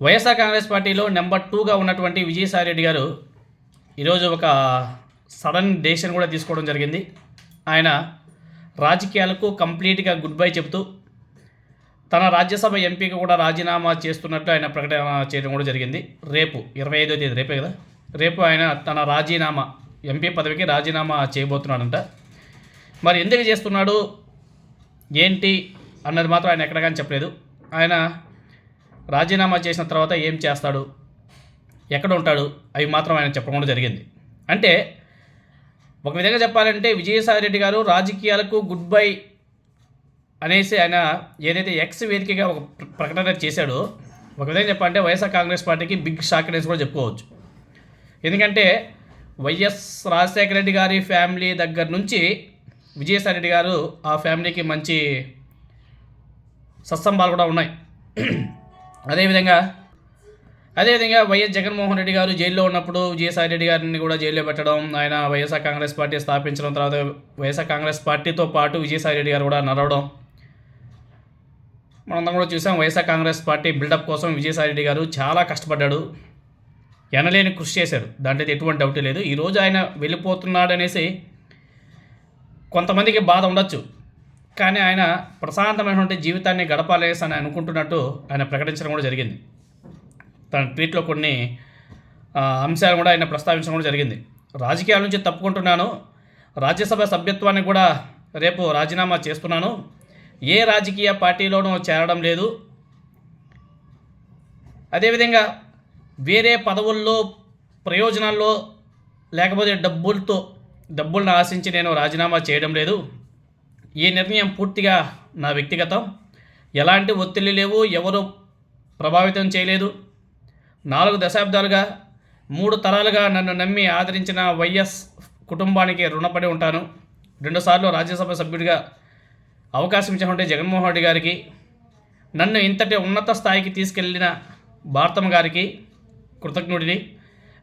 వైఎస్ఆర్ కాంగ్రెస్ పార్టీలో నెంబర్ టూగా ఉన్నటువంటి విజయసాయి రెడ్డి గారు ఈరోజు ఒక సడన్ డెసిషన్ కూడా తీసుకోవడం జరిగింది. ఆయన రాజకీయాలకు కంప్లీట్గా గుడ్ బై చెబుతూ తన రాజ్యసభ ఎంపీకి కూడా రాజీనామా చేస్తున్నట్టు ఆయన ప్రకటన చేయడం కూడా జరిగింది. రేపు ఇరవై ఐదో తేదీ రేపే కదా? రేపు ఆయన తన రాజీనామా ఎంపీ పదవికి రాజీనామా చేయబోతున్నాడంట. మరి ఎందుకు చేస్తున్నాడు? ఏంటి? అన్నది మాత్రం ఆయన ఎక్కడ చెప్పలేదు. ఆయన రాజీనామా చేసిన తర్వాత ఏం చేస్తాడు? ఎక్కడ ఉంటాడు? అవి మాత్రం ఆయన చెప్పకుండా జరిగింది. అంటే ఒక విధంగా చెప్పాలంటే విజయసాయి రెడ్డి గారు రాజకీయాలకు గుడ్ బై అనేసి ఆయన ఏదైతే ఎక్స్ వేదికగా ఒక ప్రకటన చేశాడో ఒక విధంగా చెప్పాలంటే వైఎస్ఆర్ కాంగ్రెస్ పార్టీకి బిగ్ షాక్ అనేసి కూడా చెప్పుకోవచ్చు. ఎందుకంటే వైఎస్ రాజశేఖర రెడ్డి గారి ఫ్యామిలీ దగ్గర నుంచి విజయసాయి రెడ్డి గారు ఆ ఫ్యామిలీకి మంచి సత్సంబాలు కూడా ఉన్నాయి. అదేవిధంగా అదేవిధంగా వైఎస్ జగన్మోహన్ రెడ్డి గారు జైల్లో ఉన్నప్పుడు విజయసాయి రెడ్డి గారిని కూడా జైల్లో పెట్టడం ఆయన వైఎస్ఆర్ కాంగ్రెస్ పార్టీ స్థాపించడం తర్వాత వైఎస్ఆర్ కాంగ్రెస్ పార్టీతో పాటు విజయసాయి రెడ్డి గారు కూడా నడవడం. మనందరం కూడా చూసాం వైఎస్ఆర్ కాంగ్రెస్ పార్టీ బిల్డప్ కోసం విజయసాయి రెడ్డి గారు చాలా కష్టపడ్డాడు. ఎనలేని కృషి చేశాడు దాంట్లో ఎటువంటి డౌట్ లేదు. ఈరోజు ఆయన వెళ్ళిపోతున్నాడనేసి కొంతమందికి బాధ ఉండొచ్చు. కానీ ఆయన ప్రశాంతమైనటువంటి జీవితాన్ని గడపాలేసి అని అనుకుంటున్నట్టు ఆయన ప్రకటించడం కూడా జరిగింది. తన ట్వీట్లో కొన్ని అంశాలు కూడా ఆయన ప్రస్తావించడం కూడా జరిగింది. రాజకీయాల నుంచి తప్పుకుంటున్నాను. రాజ్యసభ సభ్యత్వాన్ని కూడా రేపు రాజీనామా చేస్తున్నాను. ఏ రాజకీయ పార్టీలోనూ చేరడం లేదు. అదేవిధంగా వేరే పదవుల్లో ప్రయోజనాల్లో లేకపోతే డబ్బులతో డబ్బులను ఆశించి నేను రాజీనామా చేయడం లేదు. ఈ నిర్ణయం పూర్తిగా నా వ్యక్తిగతం. ఎలాంటి ఒత్తిళ్ళు లేవు ఎవరు ప్రభావితం చేయలేదు. నాలుగు దశాబ్దాలుగా మూడు తరాలుగా నన్ను నమ్మి ఆదరించిన వైఎస్ కుటుంబానికి రుణపడి ఉంటాను. రెండుసార్లు రాజ్యసభ సభ్యుడిగా అవకాశం ఇచ్చినటువంటి జగన్మోహన్ రెడ్డి గారికి నన్ను ఇంతటి ఉన్నత స్థాయికి తీసుకెళ్ళిన భారతమ్మ గారికి కృతజ్ఞుడిని.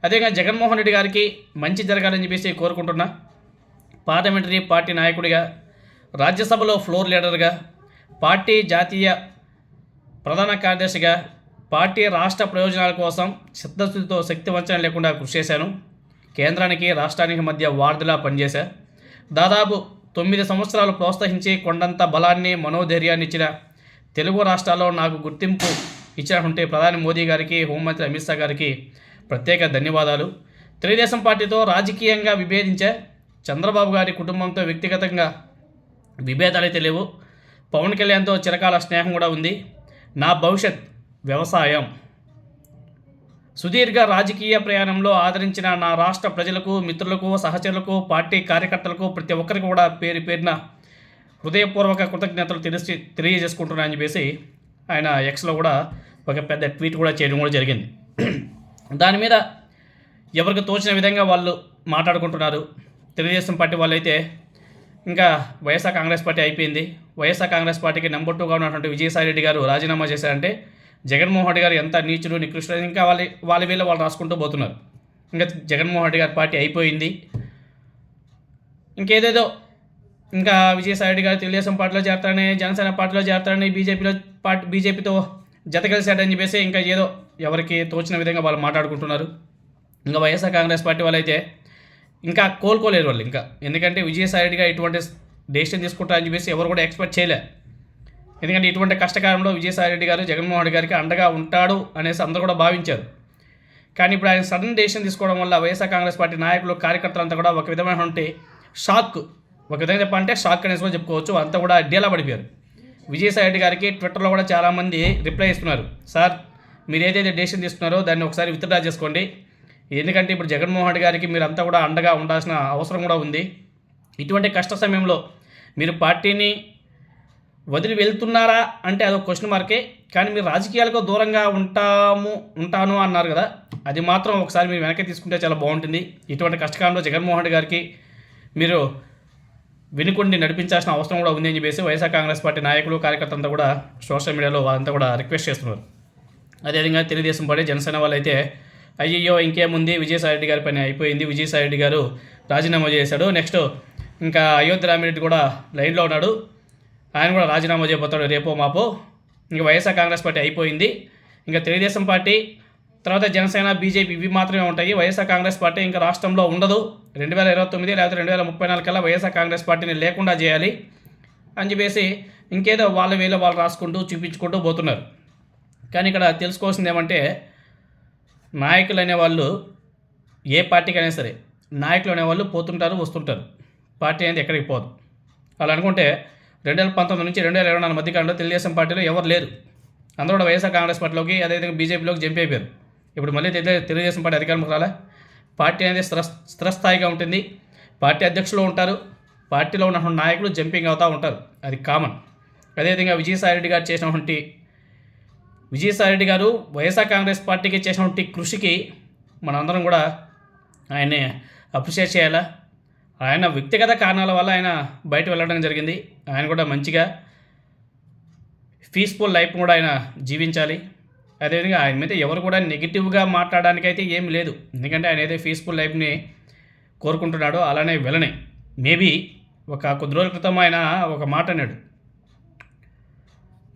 అదేవిధంగా జగన్మోహన్ రెడ్డి గారికి మంచి జరగాలని చెప్పేసి కోరుకుంటున్నా. పార్లమెంటరీ పార్టీ నాయకుడిగా రాజ్యసభలో ఫ్లోర్ లీడర్గా పార్టీ జాతీయ ప్రధాన కార్యదర్శిగా పార్టీ రాష్ట్ర ప్రయోజనాల కోసం చిత్తశుద్ధితో శక్తి వంచన లేకుండా కృషి చేశాను. కేంద్రానికి రాష్ట్రానికి మధ్య వార్డులా పనిచేశా. దాదాపు తొమ్మిది సంవత్సరాలు ప్రోత్సహించి కొండంత బలాన్ని మనోధైర్యాన్ని ఇచ్చిన తెలుగు రాష్ట్రాల్లో నాకు గుర్తింపు ఇచ్చినటువంటి ప్రధాని మోదీ గారికి హోంమంత్రి అమిత్ షా గారికి ప్రత్యేక ధన్యవాదాలు. తెలుగుదేశం పార్టీతో రాజకీయంగా విభేదించే. చంద్రబాబు గారి కుటుంబంతో వ్యక్తిగతంగా విభేదాలు అయితే లేవు. పవన్ కళ్యాణ్తో చిరకాల స్నేహం కూడా ఉంది. నా భవిష్యత్ వ్యవసాయం. సుదీర్ఘ రాజకీయ ప్రయాణంలో ఆదరించిన నా రాష్ట్ర ప్రజలకు మిత్రులకు సహచరులకు పార్టీ కార్యకర్తలకు ప్రతి ఒక్కరికి కూడా పేరు పేరున హృదయపూర్వక కృతజ్ఞతలు తెలిసి తెలియజేసుకుంటున్నానని చెప్పేసి ఆయన ఎక్స్లో కూడా ఒక పెద్ద ట్వీట్ కూడా చేయడం కూడా జరిగింది. దాని మీద ఎవరికి తోచిన విధంగా వాళ్ళు మాట్లాడుకుంటున్నారు. తెలుగుదేశం పార్టీ వాళ్ళైతే ఇంకా వైఎస్ఆర్ కాంగ్రెస్ పార్టీ అయిపోయింది. వైఎస్ఆర్ కాంగ్రెస్ పార్టీకి నెంబర్ టూగా ఉన్నటువంటి విజయసాయి రెడ్డి గారు రాజీనామా చేశారంటే జగన్మోహన్ రెడ్డి గారు ఎంత నీచుడు నికృష్టుడు ఇంకా వాళ్ళ వాళ్ళ వీళ్ళు వాళ్ళు రాసుకుంటూ పోతున్నారు. ఇంకా జగన్మోహన్ రెడ్డి గారి పార్టీ అయిపోయింది. ఇంకేదేదో ఇంకా విజయసాయి రెడ్డి గారు తెలుగుదేశం పార్టీలో చేరతారని జనసేన పార్టీలో చేరతారని బీజేపీలో పార్టీ బీజేపీతో జత కలిశాడని చెప్పేసి ఇంకా ఏదో ఎవరికి తోచిన విధంగా వాళ్ళు మాట్లాడుకుంటున్నారు. ఇంకా వైఎస్ఆర్ కాంగ్రెస్ పార్టీ వాళ్ళైతే ఇంకా కోలుకోలేరు వాళ్ళు ఇంకా. ఎందుకంటే విజయసాయి రెడ్డిగా ఇటువంటి డెసిషన్ తీసుకుంటారని చెప్పేసి ఎవరు కూడా ఎక్స్పెక్ట్ చేయలే. ఎందుకంటే ఇటువంటి కష్టకాలంలో విజయసాయి రెడ్డి గారు జగన్మోహన్ రెడ్డి గారికి అండగా ఉంటాడు అనేసి అందరూ కూడా భావించారు. కానీ ఇప్పుడు ఆయన సడన్ డెసిషన్ తీసుకోవడం వల్ల వైఎస్ఆర్ కాంగ్రెస్ పార్టీ నాయకులు కార్యకర్తలంతా కూడా ఒక విధమైనటువంటి షాక్. ఒక విధంగా చెప్పాలంటే షాక్ అనేసి కూడా చెప్పుకోవచ్చు. అంతా కూడా డేలా పడిపోయారు. విజయసాయి రెడ్డి గారికి ట్విట్టర్లో కూడా చాలామంది రిప్లై ఇస్తున్నారు. సార్ మీరు ఏదైతే డెసిషన్ తీసుకున్నారో దాన్ని ఒకసారి విత్డ్రా చేసుకోండి. ఎందుకంటే ఇప్పుడు జగన్మోహన్ రెడ్డి గారికి మీరంతా కూడా అండగా ఉండాల్సిన అవసరం కూడా ఉంది. ఇటువంటి కష్ట సమయంలో మీరు పార్టీని వదిలి వెళ్తున్నారా అంటే అదొక క్వశ్చన్ మార్కే కానీ మీరు రాజకీయాలకు దూరంగా ఉంటాము ఉంటాను అన్నారు కదా. అది మాత్రం ఒకసారి మీరు వెనక్కి తీసుకుంటే చాలా బాగుంటుంది. ఇటువంటి కష్టకాలంలో జగన్మోహన్ రెడ్డి గారికి మీరు వినుకుండి నడిపించాల్సిన అవసరం కూడా ఉంది అని చెప్పేసి వైఎస్ఆర్ కాంగ్రెస్ పార్టీ నాయకులు కార్యకర్తలంతా కూడా సోషల్ మీడియాలో వాళ్ళంతా కూడా రిక్వెస్ట్ చేస్తున్నారు. అదేవిధంగా తెలుగుదేశం పార్టీ జనసేన వాళ్ళైతే అయ్యయ్యో ఇంకేముంది? విజయసాయి రెడ్డి గారి పని అయిపోయింది. విజయసాయి రెడ్డి గారు రాజీనామా చేశాడు. నెక్స్ట్ ఇంకా అయోధ్య రామిరెడ్డి కూడా లైన్లో ఉన్నాడు. ఆయన కూడా రాజీనామా చేయబోతాడు రేపో మాపో. ఇంక వైఎస్ఆర్ కాంగ్రెస్ పార్టీ అయిపోయింది. ఇంకా తెలుగుదేశం పార్టీ తర్వాత జనసేన బీజేపీ ఇవి మాత్రమే ఉంటాయి. వైఎస్ఆర్ కాంగ్రెస్ పార్టీ ఇంకా రాష్ట్రంలో ఉండదు. రెండు వేల ఇరవై తొమ్మిది లేకపోతే రెండు వేల ముప్పై నాలుగు కల్లా వైఎస్ఆర్ కాంగ్రెస్ పార్టీని లేకుండా చేయాలి అని చెప్పేసి ఇంకేదో వాళ్ళ వేలో వాళ్ళు రాసుకుంటూ చూపించుకుంటూ పోతున్నారు. కానీ ఇక్కడ తెలుసుకోవాల్సింది ఏమంటే నాయకులు అనేవాళ్ళు ఏ పార్టీకైనా సరే నాయకులు అనేవాళ్ళు పోతుంటారు వస్తుంటారు. పార్టీ అనేది ఎక్కడికి పోదు. అలా అనుకుంటే రెండు వేల పంతొమ్మిది నుంచి రెండు వేల ఇరవై నాలుగు మధ్యకాలంలో తెలుగుదేశం పార్టీలో ఎవరు లేరు. అందరూ కూడా వైఎస్ఆర్ కాంగ్రెస్ పార్టీలోకి అదేవిధంగా బీజేపీలోకి జంప్ అయిపోయారు. ఇప్పుడు మళ్ళీ తెలుగుదేశం పార్టీ అధికారంలోకి రాలా? పార్టీ అనేది స్థిర స్థిరస్థాయిగా ఉంటుంది. పార్టీ అధ్యక్షులు ఉంటారు. పార్టీలో ఉన్నటువంటి నాయకులు జంపింగ్ అవుతూ ఉంటారు. అది కామన్. అదేవిధంగా విజయసాయి రెడ్డి గారు చేసినటువంటి విజయసాయిరెడ్డి గారు వైఎస్ఆర్ కాంగ్రెస్ పార్టీకి చేసినటువంటి కృషికి మనందరం కూడా ఆయన్ని అప్రిషియేట్ చేయాలా? ఆయన వ్యక్తిగత కారణాల వల్ల ఆయన బయట వెళ్ళడం జరిగింది. ఆయన కూడా మంచిగా పీస్ఫుల్ లైఫ్ కూడా ఆయన జీవించాలి. అదేవిధంగా ఆయన మీద ఎవరు కూడా నెగిటివ్గా మాట్లాడడానికైతే ఏం లేదు. ఎందుకంటే ఆయన ఏదో పీస్ఫుల్ లైఫ్ని కోరుకుంటున్నాడో అలానే వెళ్ళని. మేబీ ఒక కొద్ది రోజుల క్రితం ఆయన ఒక మాట అన్నాడు.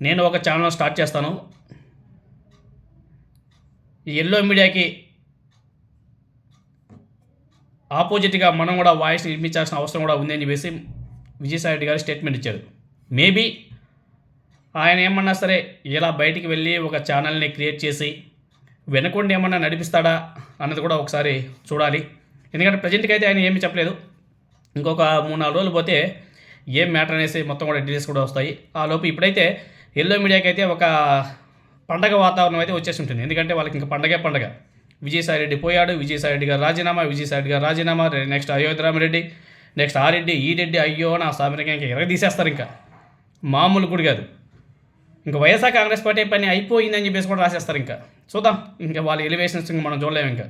నేను ఒక ఛానల్ స్టార్ట్ చేస్తాను. ఎల్లో మీడియాకి ఆపోజిట్గా మనం కూడా వాయిస్ నిర్మించాల్సిన అవసరం కూడా ఉందని చెప్పేసి విజయసాయి రెడ్డి గారు స్టేట్మెంట్ ఇచ్చారు. మేబీ ఆయన ఏమన్నా సరే ఇలా బయటికి వెళ్ళి ఒక ఛానల్ని క్రియేట్ చేసి వెనకుండా ఏమన్నా నడిపిస్తాడా అన్నది కూడా ఒకసారి చూడాలి. ఎందుకంటే ప్రజెంట్కి అయితే ఆయన ఏమీ చెప్పలేదు. ఇంకొక మూడు నాలుగు రోజులు పోతే ఏం మ్యాటర్ అనేసి మొత్తం కూడా డీటెయిల్స్ కూడా వస్తాయి. ఆ లోపు ఇప్పుడైతే ఎల్లో మీడియాకి అయితే ఒక పండగ వాతావరణం అయితే వచ్చేసి ఉంటుంది. ఎందుకంటే వాళ్ళకి ఇంకా పండగే పండగ. విజయసాయి రెడ్డి పోయాడు విజయసాయి రెడ్డి గారు రాజీనామా విజయసాయి రెడ్డి గారు రాజీనామా నెక్స్ట్ అయోధ్యరామరెడ్డి నెక్స్ట్ ఆ రెడ్డి ఈ రెడ్డి అయ్యో నా సామిరంగా ఇంకా ఎరగ తీసేస్తారు ఇంకా. మామూలు కూడా కాదు. ఇంకా వైఎస్ఆర్ కాంగ్రెస్ పార్టీ పని అయిపోయిందని చెప్పేసి కూడా రాసేస్తారు ఇంకా. చూద్దాం. ఇంకా వాళ్ళ ఎలివేషన్స్ ఇంకా మనం చూడలేము ఇంకా.